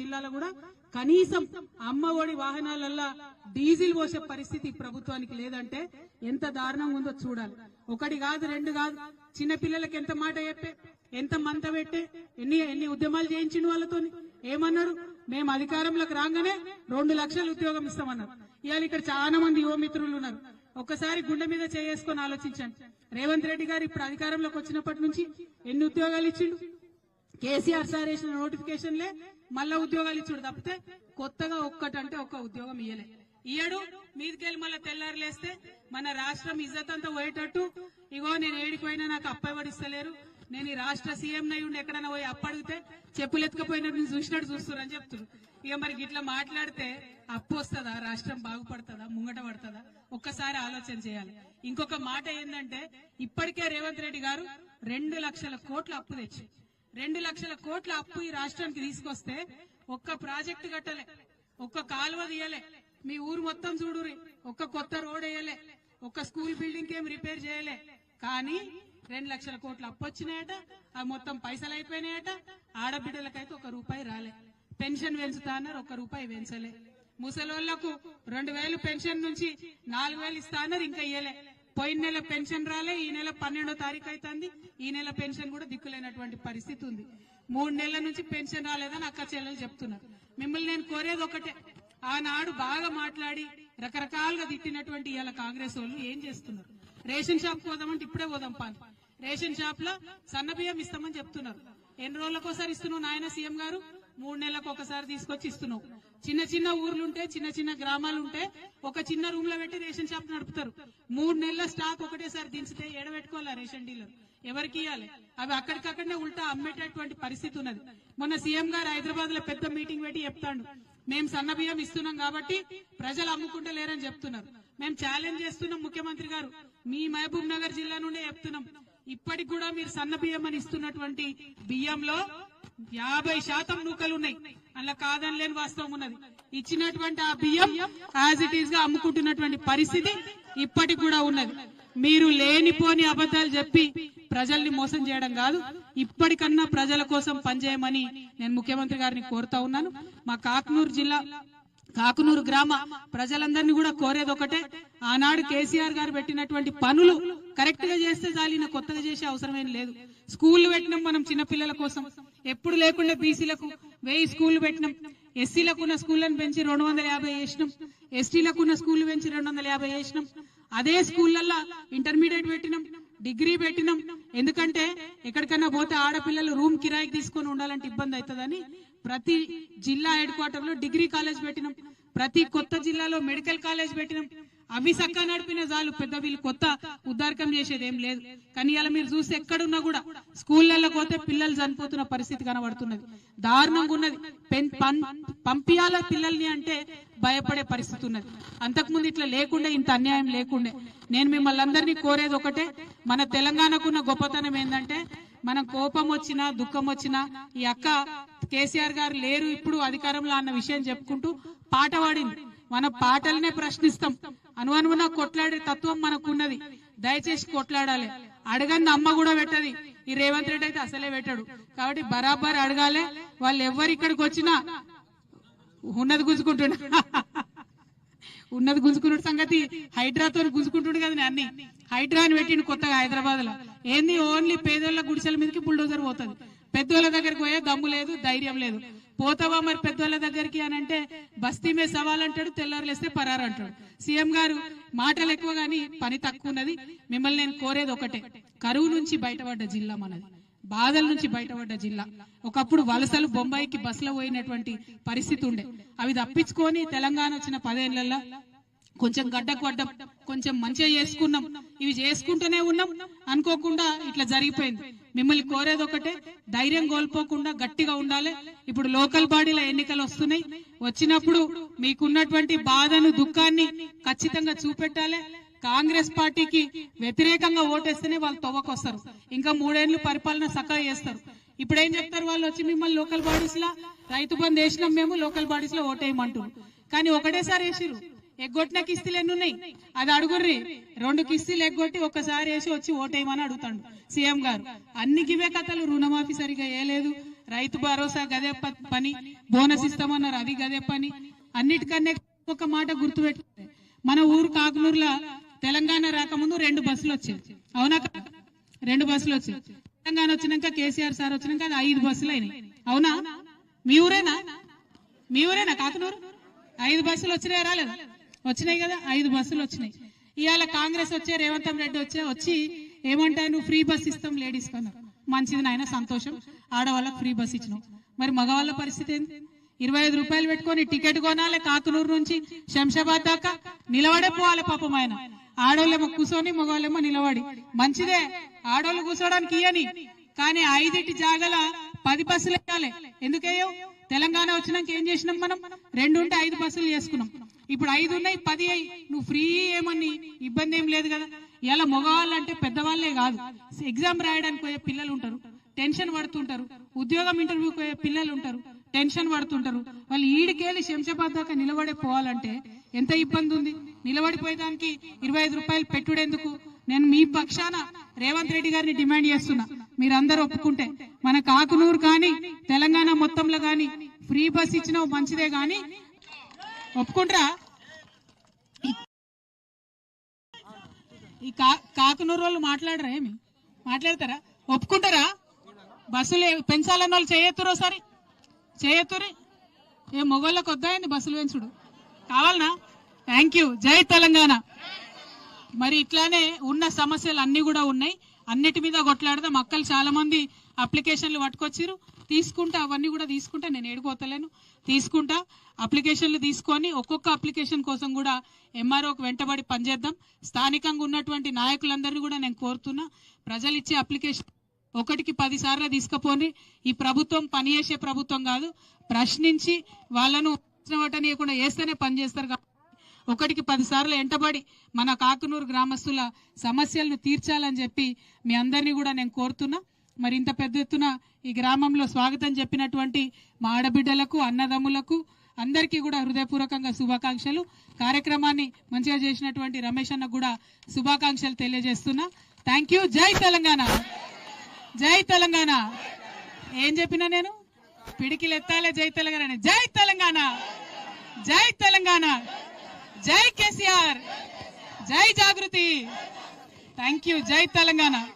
జిల్లాలో కూడా కనీసం అమ్మ ఒడి వాహనాలల్లా డీజిల్ పోసే పరిస్థితి ప్రభుత్వానికి లేదంటే ఎంత దారుణంగా ఉందో చూడాలి. ఒకటి కాదు రెండు కాదు. చిన్న పిల్లలకి ఎంత మాట చెప్పే ఎంత మంత పెట్టే ఎన్ని ఎన్ని ఉద్యమాలు చేయించిన వాళ్ళతోని? ఏమన్నారు? మేము అధికారంలోకి రాగానే రెండు లక్షలు ఉద్యోగం ఇస్తామన్నారు. ఇవాళ ఇక్కడ చాలా మంది యువ మిత్రులు ఉన్నారు. ఒక్కసారి గుండె మీద చేసుకొని ఆలోచించండి. రేవంత్ రెడ్డి గారు ఇప్పుడు అధికారంలోకి వచ్చినప్పటి నుంచి ఎన్ని ఉద్యోగాలు ఇచ్చిండు? కేసీఆర్ సార్ వేసిన నోటిఫికేషన్లే మళ్ళా ఉద్యోగాలు ఇచ్చుడు తప్పితే కొత్తగా ఒక్కటంటే ఒక్క ఉద్యోగం ఇయ్యలే. ఇయ్యడు మీదికెళ్ళి మళ్ళీ తెల్లారులేస్తే మన రాష్ట్రం ఇజ్జత్ అంతా పోయేటట్టు. ఇగో నేను ఏడిపోయినా నాకు అప్పబడిస్తలేరు నేను ఈ రాష్ట్ర సీఎం నై ఉండి ఎక్కడైనా పోయి అప్పడిగితే చెప్పులు నేను చూసినట్టు చూస్తున్నారు చెప్తున్నారు ఇక మరి ఇట్లా మాట్లాడితే అప్పు వస్తుందా? రాష్ట్రం బాగుపడుతుందా? ముంగట పడుతుందా? ఒక్కసారి ఆలోచన చేయాలి. ఇంకొక మాట ఏంటంటే ఇప్పటికే రేవంత్ రెడ్డి గారు రెండు లక్షల కోట్ల అప్పు తెచ్చి రెండు లక్షల కోట్ల అప్పు ఈ రాష్ట్రానికి తీసుకొస్తే ఒక్క ప్రాజెక్టు కట్టలే ఒక్క కాలువ తీయలే. మీ ఊరు మొత్తం చూడురి ఒక్క కొత్త రోడ్ వేయలే ఒక్క స్కూల్ బిల్డింగ్ ఏం రిపేర్ చేయలే. కానీ రెండు లక్షల కోట్ల అప్పు వచ్చినాయట అవి మొత్తం పైసలు అయిపోయినాయట. ఆడబిడ్డలకైతే ఒక రూపాయి రాలే. పెన్షన్ పెంచుతా అన్నారు ఒక్క రూపాయి పెంచలే. ముసలోళ్ళకు రెండు వేలు పెన్షన్ నుంచి నాలుగు వేలు ఇస్తా అన్నారు ఇంకా ఇయ్యలే. పోయిన నెల పెన్షన్ రాలే ఈ నెల పన్నెండో తారీఖు అవుతుంది ఈ నెల పెన్షన్ కూడా దిక్కులేనటువంటి పరిస్థితి ఉంది. మూడు నెలల నుంచి పెన్షన్ రాలేదని అక్క చెల్లెలు చెప్తున్నారు. మిమ్మల్ని నేను కోరేది ఒకటే. ఆనాడు బాగా మాట్లాడి రకరకాలుగా తిట్టినటువంటి ఇవాళ కాంగ్రెస్ వాళ్ళు ఏం చేస్తున్నారు? రేషన్ షాప్ పోదామంటే ఇప్పుడే పోదాం పాన్ రేషన్ షాప్లో సన్న బియ్యం ఇస్తామని చెప్తున్నారు. ఎన్ని రోజులకోసారి ఇస్తున్నావు నాయన సీఎం గారు? మూడు నెలలకు ఒకసారి తీసుకొచ్చి ఇస్తున్నావు. చిన్న చిన్న ఊర్లుంటే చిన్న చిన్న గ్రామాలు ఉంటే ఒక చిన్న రూమ్లో పెట్టి రేషన్ షాప్ నడుపుతారు. మూడు నెలల స్టాక్ ఒకటేసారి దించితే ఏడబెట్టుకోవాలా రేషన్ డీలర్? ఎవరికి ఇవ్వాలి అవి అక్కడికక్కడనే ఉల్టా అమ్మేటటువంటి పరిస్థితి ఉన్నది. మొన్న సీఎం గారు హైదరాబాద్లో పెద్ద మీటింగ్ పెట్టి చెప్తాడు. మేము సన్న బియ్యం ఇస్తున్నాం కాబట్టి ప్రజలు అమ్ముకుంటలేరని చెప్తున్నారు. మేము ఛాలెంజ్ చేస్తున్నాం ముఖ్యమంత్రి గారు. మీ మహబూబ్ నగర్ జిల్లా నుండే చెప్తున్నాం. ఇప్పటికి కూడా మీరు సన్న బియ్యం అని ఇస్తున్నటువంటి బియ్యంలో యాభై శాతం నూకలు ఉన్నాయి. అలా కాదని లేని వాస్తవం ఉన్నది. ఇచ్చినటువంటి ఆ బియ్యం యాజ్ ఇట్ ఈస్గా అమ్ముకుంటున్నటువంటి పరిస్థితి ఇప్పటికి కూడా ఉన్నది. మీరు లేనిపోని అబద్ధాలు చెప్పి ప్రజల్ని మోసం చేయడం కాదు ఇప్పటికన్నా ప్రజల కోసం పనిచేయమని నేను ముఖ్యమంత్రి గారిని కోరుతా ఉన్నాను. మా కాకునూరు జిల్లా కాకునూరు గ్రామ ప్రజలందరినీ కూడా కోరేది ఒకటే ఆనాడు కేసీఆర్ గారు పెట్టినటువంటి పనులు కరెక్ట్గా చేస్తే చాలిన కొత్తగా చేసే అవసరమేం లేదు. స్కూల్ పెట్టినాం మనం చిన్నపిల్లల కోసం. ఎప్పుడు లేకుండా బీసీలకు వెయ్యి స్కూల్ పెట్టినాం. ఎస్సీలకు ఉన్న స్కూళ్ళను పెంచి రెండు వందల యాభై వేసినాం. ఎస్టీలకు ఉన్న స్కూల్ పెంచి రెండు వందల యాభై వేసినాం. అదే స్కూళ్ళల్లో ఇంటర్మీడియట్ పెట్టినాం డిగ్రీ పెట్టినాం. ఎందుకంటే ఎక్కడికైనా పోతే ఆడపిల్లలు రూమ్ కిరాయికి తీసుకొని ఉండాలంటే ఇబ్బంది అవుతుందని ప్రతి జిల్లా హెడ్ క్వార్టర్లో డిగ్రీ కాలేజ్ పెట్టినాం. ప్రతి కొత్త జిల్లాలో మెడికల్ కాలేజ్ పెట్టినాం. అవి సక్క నడిపిన చాలు పెద్ద వీళ్ళు కొత్త ఉద్దారకం చేసేది ఏం లేదు. కానీ ఇలా మీరు చూస్తే ఎక్కడున్నా కూడా స్కూళ్ళల్లో పోతే పిల్లలు చనిపోతున్న పరిస్థితి కనబడుతున్నది. దారుణంగా ఉన్నది. పెన్- పంపియాల పిల్లల్ని అంటే భయపడే పరిస్థితి ఉన్నది. అంతకుముందు ఇట్లా లేకుండే ఇంత అన్యాయం లేకుండే. నేను మిమ్మల్ని అందరినీ కోరేది ఒకటే మన తెలంగాణకున్న గొప్పతనం ఏంటంటే మనం కోపం వచ్చినా దుఃఖం వచ్చినా ఈ అక్క కేసీఆర్ గారు లేరు ఇప్పుడు అధికారంలో అన్న విషయం చెప్పుకుంటూ పాట పాడింది. మన పాటలనే ప్రశ్నిస్తాం. అనువనువున కొట్లాడే తత్వం మనకున్నది. దయచేసి కొట్లాడాలి. అడగని అమ్మ కూడా పెట్టది. ఈ రేవంత్ రెడ్డి అయితే అసలే పెట్టాడు. కాబట్టి బరాబర్ అడగాలి. వాళ్ళు ఎవరు ఇక్కడికి వచ్చినా ఉన్నది గుంజుకుంటుండ. ఉన్నది గుంజుకున్న సంగతి హైడ్రాతో గుంజుకుంటుండు కదా అన్ని. హైడ్రా అని పెట్టిండు కొత్తగా హైదరాబాద్లో ఏంది? ఓన్లీ పేదోళ్ళ గుడిసెల మీదకి బుల్డోజర్ పోతుంది. పెద్దోళ్ళ దగ్గరికి పోయే దమ్ము లేదు ధైర్యం లేదు. పోతావా మరి పెద్దవాళ్ళ దగ్గరికి అని అంటే బస్తీ మీద సవాల్ అంటాడు తెల్లారులేస్తే పరారు అంటాడు. సీఎం గారు మాటలు ఎక్కువ గాని పని తక్కువ ఉన్నది. మిమ్మల్ని నేను కోరేది ఒకటే. కరువు నుంచి బయటపడ్డ జిల్లా మనది. బాధల నుంచి బయటపడ్డ జిల్లా. ఒకప్పుడు వలసలు బొంబాయికి బస్సులో పోయినటువంటి పరిస్థితి ఉండే. అవి తప్పించుకొని తెలంగాణ వచ్చిన పదేళ్ళలో కొంచెం గడ్డకు పడ్డం కొంచెం మంచిగా చేసుకున్నాం. ఇవి చేసుకుంటూనే ఉన్నాం. అనుకోకుండా ఇట్లా జరిగిపోయింది. మిమ్మల్ని కోరేది ఒకటే ధైర్యం కోల్పోకుండా గట్టిగా ఉండాలి. ఇప్పుడు లోకల్ బాడీల ఎన్నికలు వస్తున్నాయి. వచ్చినప్పుడు మీకున్నటువంటి బాధను దుఃఖాన్ని ఖచ్చితంగా చూపెట్టాలి. కాంగ్రెస్ పార్టీకి వ్యతిరేకంగా ఓటేస్తేనే వాళ్ళు తవ్వకొస్తారు ఇంకా మూడేళ్ళు పరిపాలన చక్కగా చేస్తారు. ఇప్పుడు ఏం చెప్తారు వాళ్ళు వచ్చి మిమ్మల్ని లోకల్ బాడీస్ లా రైతు బంద్ వేసినాం మేము లోకల్ బాడీస్లో ఓటేయమంటారు కానీ ఒకటేసారి వేసిరు ఎగ్గొట్టిన కిస్తీలు ఎన్ని ఉన్నాయి అది అడుగుర్రి. రెండు కిస్తీలు ఎగ్గొట్టి ఒక్కసారి వేసి వచ్చి ఓటేయమని అడుగుతాడు సీఎం గారు. అన్ని గివే కథలు రుణమాఫీ సరిగా వేయలేదు రైతు భరోసా గదే పని. బోనస్ ఇస్తామన్నారు అది గదే పని. అన్నిటికన్నా ఒక మాట గుర్తుపెట్టుకుంటే మన ఊరు కాకునూరులో తెలంగాణ రాకముందు రెండు బస్సులు వచ్చాయి అవునా రెండు బస్సులు వచ్చాయి తెలంగాణ వచ్చినాక కేసీఆర్ సార్ వచ్చినాక అది ఐదు బస్సులు అయినాయి. అవునా? మీ ఊరేనా? మీ ఊరేనా కాకునూరు? ఐదు బస్సులు వచ్చినాయి రాలేదా? వచ్చినాయి కదా? ఐదు బస్సులు వచ్చినాయి. ఇవాళ కాంగ్రెస్ వచ్చే రేవంత్ రెడ్డి వచ్చే వచ్చి ఏమంటారు? నువ్వు ఫ్రీ బస్ ఇస్తాం లేడీస్ కన్నా మంచిది నాయన సంతోషం. ఆడవాళ్ళకి ఫ్రీ బస్ ఇచ్చినావు మరి మగవాళ్ళ పరిస్థితి ఏంది? ఇరవై ఐదు రూపాయలు పెట్టుకొని టికెట్ కొనాలి కాకునూరు నుంచి శంషాబాద్ దాకా. నిలబడే పోవాలి పాపం ఆయన. ఆడోళ్ళేమో కూర్చొని మగవాళ్ళేమో నిలబడి. మంచిదే. ఆడోళ్ళు కూర్చోడానికి ఇయని కానీ ఐదింటి జాగల పది బస్సులు వేయాలి ఎందుకేయో తెలంగాణ వచ్చినాక ఏం చేసినాం మనం? రెండు ఉంటే ఐదు బస్సులు చేసుకున్నాం. ఇప్పుడు ఐదు ఉన్నాయి పది అయి. నువ్వు ఫ్రీ ఏమని? ఇబ్బంది ఏం లేదు కదా. ఇలా మగవాళ్ళంటే పెద్దవాళ్ళే కాదు. ఎగ్జామ్ రాయడానికి పోయే పిల్లలు ఉంటారు. టెన్షన్ పడుతుంటారు. ఉద్యోగం ఇంటర్వ్యూకి పోయే పిల్లలు ఉంటారు. టెన్షన్ పడుతుంటారు. వాళ్ళు ఈడికెళ్ళి శంషాబాద్ దాకా నిలబడే పోవాలంటే ఎంత ఇబ్బంది ఉంది? నిలబడిపోయేదానికి ఇరవై ఐదు రూపాయలు పెట్టుడెందుకు? నేను మీ పక్షాన రేవంత్ రెడ్డి గారిని డిమాండ్ చేస్తున్నా. మీరందరూ ఒప్పుకుంటే. మన కాకునూరు కానీ తెలంగాణ మొత్తంలో కానీ ఫ్రీ బస్ ఇచ్చిన మంచిదే కానీ ఒప్పుకుంటారా? ఈ కా కాకునూరు వాళ్ళు మాట్లాడరా ఏమి? మాట్లాడతారా? ఒప్పుకుంటారా? బస్సులు ఏ- పెంచాలన్న వాళ్ళు చేయొత్తురు ఒకసారి చేయొత్తురి ఏ మొగోళ్ళకి వద్దాయండి బస్సులు పెంచుడు? కావాలనా? థ్యాంక్ యూ జై తెలంగాణ. మరి ఇట్లానే ఉన్న సమస్యలు అన్ని కూడా ఉన్నాయి. అన్నిటి మీద కొట్లాడదాం అక్కలు చాలా మంది అప్లికేషన్లు పట్టుకొచ్చిరు తీసుకుంటా అవన్నీ కూడా తీసుకుంటా నేను ఏడుకోతలేను తీసుకుంటా అప్లికేషన్లు తీసుకొని ఒక్కొక్క అప్లికేషన్ కోసం కూడా ఎంఆర్ఓకి వెంటబడి పనిచేద్దాం. స్థానికంగా ఉన్నటువంటి నాయకులందరినీ కూడా నేను కోరుతున్నా ప్రజలు ఇచ్చే అప్లికేషన్ ఒకటికి పదిసార్లు తీసుకుపోండి. ఈ ప్రభుత్వం పనిచేసే ప్రభుత్వం కాదు ప్రశ్నించి వాళ్ళను ఓటనీయకుండా వేస్తేనే పనిచేస్తారు కాబట్టి ఒకటికి పదిసార్లు ఎంటబడి మన కాకునూరు గ్రామస్తుల సమస్యలను తీర్చాలని చెప్పి మీ అందరినీ కూడా నేను కోరుతున్నా. మరి ఇంత పెద్ద ఎత్తున ఈ గ్రామంలో స్వాగతం చెప్పినటువంటి మా ఆడబిడ్డలకు అన్నదమ్ములకు అందరికీ కూడా హృదయపూర్వకంగా శుభాకాంక్షలు. కార్యక్రమాన్ని మంచిగా చేసినటువంటి రమేష్ అన్న కూడా శుభాకాంక్షలు తెలియజేస్తున్నా. థ్యాంక్ యూ జై తెలంగాణ. జై తెలంగాణ. ఏం చెప్పినా నేను? పిడికిలు ఎత్తాలే జై తెలంగాణ జై తెలంగాణ. జై తెలంగాణ. జై కేసీఆర్. జై జాగృతి. థ్యాంక్ యూ జై తెలంగాణ.